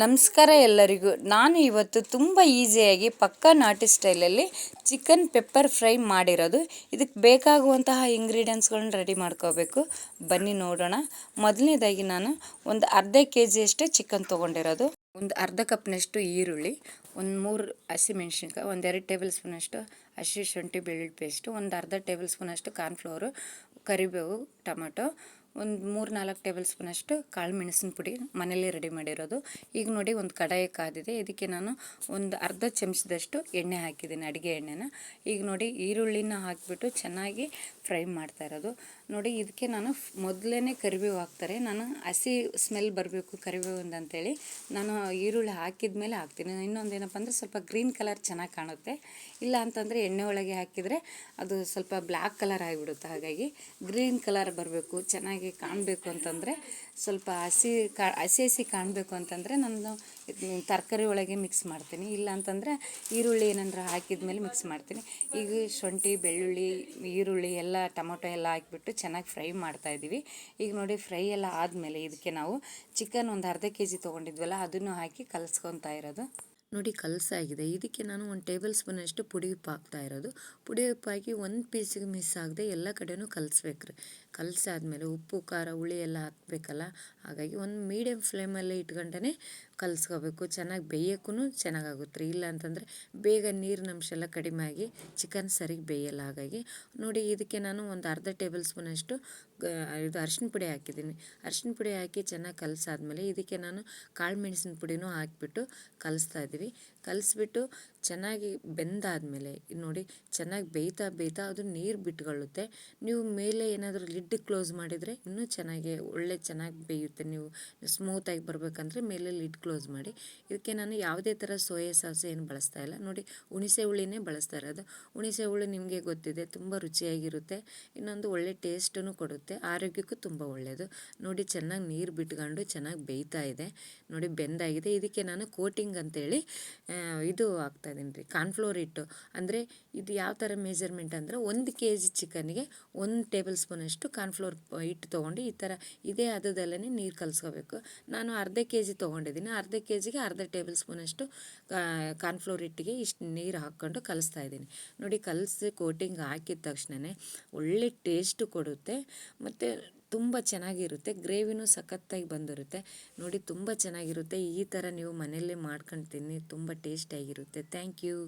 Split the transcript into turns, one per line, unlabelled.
ನಮಸ್ಕಾರ ಎಲ್ಲರಿಗೂ. ನಾನು ಇವತ್ತು ತುಂಬ ಈಸಿಯಾಗಿ ಪಕ್ಕ ನಾಟಿ ಸ್ಟೈಲಲ್ಲಿ ಚಿಕನ್ ಪೆಪ್ಪರ್ ಫ್ರೈ ಮಾಡಿರೋದು. ಇದಕ್ಕೆ ಬೇಕಾಗುವಂತಹ ಇಂಗ್ರೀಡಿಯೆಂಟ್ಸ್ಗಳನ್ನ ರೆಡಿ ಮಾಡ್ಕೋಬೇಕು. ಬನ್ನಿ ನೋಡೋಣ. ಮೊದಲನೇದಾಗಿ ನಾನು ಒಂದು ಅರ್ಧ ಕೆ ಜಿಯಷ್ಟೇ ಚಿಕನ್ ತೊಗೊಂಡಿರೋದು. ಒಂದು ಅರ್ಧ ಕಪ್ನಷ್ಟು ಈರುಳ್ಳಿ, ಒಂದು ಮೂರು ಹಸಿಮೆಣ್ಸಿನ್ಕಾಯಿ ಒಂದೆರಡು ಟೇಬಲ್ ಸ್ಪೂನಷ್ಟು ಹಸಿ ಶುಂಠಿ ಬೆಳ್ಳುಳ್ಳಿ ಪೇಸ್ಟು, ಒಂದು ಅರ್ಧ ಟೇಬಲ್ ಸ್ಪೂನಷ್ಟು ಕಾರ್ನ್ಫ್ಲೋರು, ಕರಿಬೇವು, ಟೊಮೆಟೊ ಒಂದು ಮೂರು ನಾಲ್ಕು ಟೇಬಲ್ ಸ್ಪೂನಷ್ಟು ಕಾಳು ಮೆಣಸಿನ ಪುಡಿ ಮನೆಯಲ್ಲೇ ರೆಡಿ ಮಾಡಿರೋದು. ಈಗ ನೋಡಿ ಒಂದು ಕಡಾಯಿ ಕಾದಿದೆ. ಇದಕ್ಕೆ ನಾನು ಒಂದು ಅರ್ಧ ಚಮಚದಷ್ಟು ಎಣ್ಣೆ ಹಾಕಿದ್ದೀನಿ, ಅಡುಗೆ ಎಣ್ಣೆನ. ಈಗ ನೋಡಿ ಈರುಳ್ಳಿನ ಹಾಕಿಬಿಟ್ಟು ಚೆನ್ನಾಗಿ ಫ್ರೈ ಮಾಡ್ತಾ ಇರೋದು. ನೋಡಿ ಇದಕ್ಕೆ ನಾನು ಮೊದಲೇ ಕರಿಬೇವು ಹಾಕ್ತಾರೆ. ನಾನು ಹಸಿ ಸ್ಮೆಲ್ ಬರಬೇಕು ಕರಿಬೇವು ಅಂತೇಳಿ ನಾನು ಈರುಳ್ಳಿ ಹಾಕಿದ ಮೇಲೆ ಹಾಕ್ತೀನಿ. ಇನ್ನೊಂದು ಏನಪ್ಪ ಅಂದರೆ ಸ್ವಲ್ಪ ಗ್ರೀನ್ ಕಲರ್ ಚೆನ್ನಾಗಿ ಕಾಣುತ್ತೆ. ಇಲ್ಲ ಅಂತಂದರೆ ಎಣ್ಣೆ ಒಳಗೆ ಹಾಕಿದರೆ ಅದು ಸ್ವಲ್ಪ ಬ್ಲ್ಯಾಕ್ ಕಲರ್ ಆಗಿಬಿಡುತ್ತೆ. ಹಾಗಾಗಿ ಗ್ರೀನ್ ಕಲರ್ ಬರಬೇಕು, ಚೆನ್ನಾಗಿ ಕಾಣಬೇಕು ಅಂತಂದರೆ ಸ್ವಲ್ಪ ಹಸಿ ಕಾ, ಹಸಿ ಹಸಿ ಕಾಣಬೇಕು ಅಂತಂದರೆ ನಾನು ತರಕಾರಿ ಒಳಗೆ ಮಿಕ್ಸ್ ಮಾಡ್ತೀನಿ. ಇಲ್ಲ ಅಂತಂದರೆ ಈರುಳ್ಳಿ ಏನಂದ್ರೆ ಹಾಕಿದ ಮೇಲೆ ಮಿಕ್ಸ್ ಮಾಡ್ತೀನಿ. ಈಗ ಶುಂಠಿ, ಬೆಳ್ಳುಳ್ಳಿ, ಈರುಳ್ಳಿ ಎಲ್ಲ, ಟೊಮೊಟೊ ಎಲ್ಲ ಹಾಕಿಬಿಟ್ಟು ಚೆನ್ನಾಗಿ ಫ್ರೈ ಮಾಡ್ತಾಯಿದ್ದೀವಿ ಈಗ ನೋಡಿ ಫ್ರೈ ಎಲ್ಲ ಆದಮೇಲೆ ಇದಕ್ಕೆ ನಾವು ಚಿಕನ್ ಒಂದು ಅರ್ಧ ಕೆ ಜಿ ತೊಗೊಂಡಿದ್ವಲ್ಲ, ಅದನ್ನು ಹಾಕಿ ಕಲಸ್ಕೊತಾ ಇರೋದು. ನೋಡಿ ಕಲಸಾಗಿದೆ ಇದಕ್ಕೆ ನಾನು ಒಂದು ಟೇಬಲ್ ಸ್ಪೂನಷ್ಟು ಪುಡಿ ಉಪ್ಪು ಹಾಕ್ತಾ ಇರೋದು. ಪುಡಿ ಉಪ್ಪು ಹಾಕಿ ಒಂದು ಪೀಸಿಗೆ ಮಿಸ್ ಆಗದೆ ಎಲ್ಲ ಕಡೆನೂ ಕಲಿಸ್ಬೇಕ್ರಿ ಕಲಸಾದ್ಮೇಲೆ ಉಪ್ಪು, ಖಾರ, ಹುಳಿ ಎಲ್ಲ ಹಾಕ್ಬೇಕಲ್ಲ? ಹಾಗಾಗಿ ಒಂದು ಮೀಡಿಯಮ್ ಫ್ಲೇಮಲ್ಲಿ ಇಟ್ಕೊಂಡೇ ಕಲಿಸ್ಕೋಬೇಕು, ಚೆನ್ನಾಗಿ ಬೇಯೋಕ್ಕೂ ಚೆನ್ನಾಗಾಗುತ್ತೆ ರೀ. ಇಲ್ಲ ಅಂತಂದರೆ ಬೇಗ ನೀರಿನ ಅಂಶ ಎಲ್ಲ ಕಡಿಮೆ ಆಗಿ ಚಿಕನ್ ಸರಿಗೆ ಬೇಯಲ್ಲ. ಹಾಗಾಗಿ ನೋಡಿ ಇದಕ್ಕೆ ನಾನು ಒಂದು ಅರ್ಧ ಟೇಬಲ್ ಸ್ಪೂನಷ್ಟು ಇದು ಅರ್ಶಿನ ಪುಡಿ ಹಾಕಿದ್ದೀನಿ. ಅರ್ಶಿನ ಪುಡಿ ಹಾಕಿ ಚೆನ್ನಾಗಿ ಕಲಸಾದ್ಮೇಲೆ ಇದಕ್ಕೆ ನಾನು ಕಾಳು ಮೆಣಸಿನ ಪುಡಿನೂ ಹಾಕಿಬಿಟ್ಟು ಕಲಿಸ್ತಾ ಇದ್ದೀವಿ. ಕಲಿಸ್ಬಿಟ್ಟು ಚೆನ್ನಾಗಿ ಬೆಂದಾದಮೇಲೆ ನೋಡಿ ಚೆನ್ನಾಗಿ ಬೇಯ್ತಾ ಬೇಯ್ತಾ ಅದು ನೀರು ಬಿಟ್ಕೊಳ್ಳುತ್ತೆ. ನೀವು ಮೇಲೆ ಏನಾದರೂ ಲಿಡ್ ಕ್ಲೋಸ್ ಮಾಡಿದರೆ ಇನ್ನೂ ಚೆನ್ನಾಗಿ ಒಳ್ಳೆ ಚೆನ್ನಾಗಿ ಬೇಯುತ್ತೆ. ನೀವು ಸ್ಮೂತಾಗಿ ಬರಬೇಕಂದ್ರೆ ಮೇಲೆ ಲಿಡ್ ಕ್ಲೋಸ್ ಮಾಡಿ. ಇದಕ್ಕೆ ನಾನು ಯಾವುದೇ ಥರ ಸೋಯಾ ಸಾಸ್ ಏನು ಬಳಸ್ತಾ ಇಲ್ಲ. ನೋಡಿ, ಹುಣಿಸೆ ಹುಳಿನೇ ಬಳಸ್ತಾ ಇರೋದು. ಹುಣಿಸೆ ಹುಳಿ ನಿಮಗೆ ಗೊತ್ತಿದೆ, ತುಂಬ ರುಚಿಯಾಗಿರುತ್ತೆ, ಇನ್ನೊಂದು ಒಳ್ಳೆ ಟೇಸ್ಟನ್ನು ಕೊಡುತ್ತೆ, ಆರೋಗ್ಯಕ್ಕೂ ತುಂಬ ಒಳ್ಳೆಯದು ನೋಡಿ, ಚೆನ್ನಾಗಿ ನೀರು ಬಿಟ್ಕೊಂಡು ಚೆನ್ನಾಗಿ ಬೇಯ್ತಾ ಇದೆ. ನೋಡಿ, ಬೆಂದಾಗಿದೆ. ಇದಕ್ಕೆ ನಾನು ಕೋಟಿಂಗ್ ಅಂತೇಳಿ ಇದು ಹಾಕ್ತಾ ಇದ್ದೀನಿ ರೀ, ಕಾರ್ನ್ಫ್ಲೋರ್ ಹಿಟ್ಟು. ಅಂದರೆ, ಇದು ಯಾವ ಥರ ಮೆಜರ್ಮೆಂಟ್ ಅಂದರೆ, ಒಂದು ಕೆ ಜಿ ಚಿಕನ್ಗೆ ಒಂದು ಟೇಬಲ್ ಸ್ಪೂನಷ್ಟು ಕಾರ್ನ್ಫ್ಲೋರ್ ಹಿಟ್ಟು ತೊಗೊಂಡು ಈ ಥರ ಇದೇ ಅದದಲ್ಲೇ ನೀರು ಕಲಿಸ್ಕೋಬೇಕು. ನಾನು ಅರ್ಧ ಕೆ ಜಿ ತೊಗೊಂಡಿದ್ದೀನಿ. ಅರ್ಧ ಕೆ ಜಿಗೆ ಅರ್ಧ ಟೇಬಲ್ ಸ್ಪೂನಷ್ಟು ಕಾರ್ನ್ಫ್ಲೋರ್ ಹಿಟ್ಟಿಗೆ ಇಷ್ಟು ನೀರು ಹಾಕ್ಕೊಂಡು ಕಲಿಸ್ತಾ ಇದ್ದೀನಿ. ನೋಡಿ ಕಲಸಿ ಕೋಟಿಂಗ್ ಹಾಕಿದ ತಕ್ಷಣವೇ ಒಳ್ಳೆ ಟೇಸ್ಟು ಕೊಡುತ್ತೆ. ಮತ್ತು ತುಂಬ ಚೆನ್ನಾಗಿರುತ್ತೆ. ಗ್ರೇವಿನೂ ಸಖತ್ತಾಗಿ ಬಂದಿರುತ್ತೆ. ನೋಡಿ ತುಂಬ ಚೆನ್ನಾಗಿರುತ್ತೆ. ಈ ಥರ ನೀವು ಮನೆಯಲ್ಲೇ ಮಾಡ್ಕೊಂಡು ತಿನ್ನಿ, ತುಂಬ ಟೇಸ್ಟಿಯಾಗಿರುತ್ತೆ. Thank you.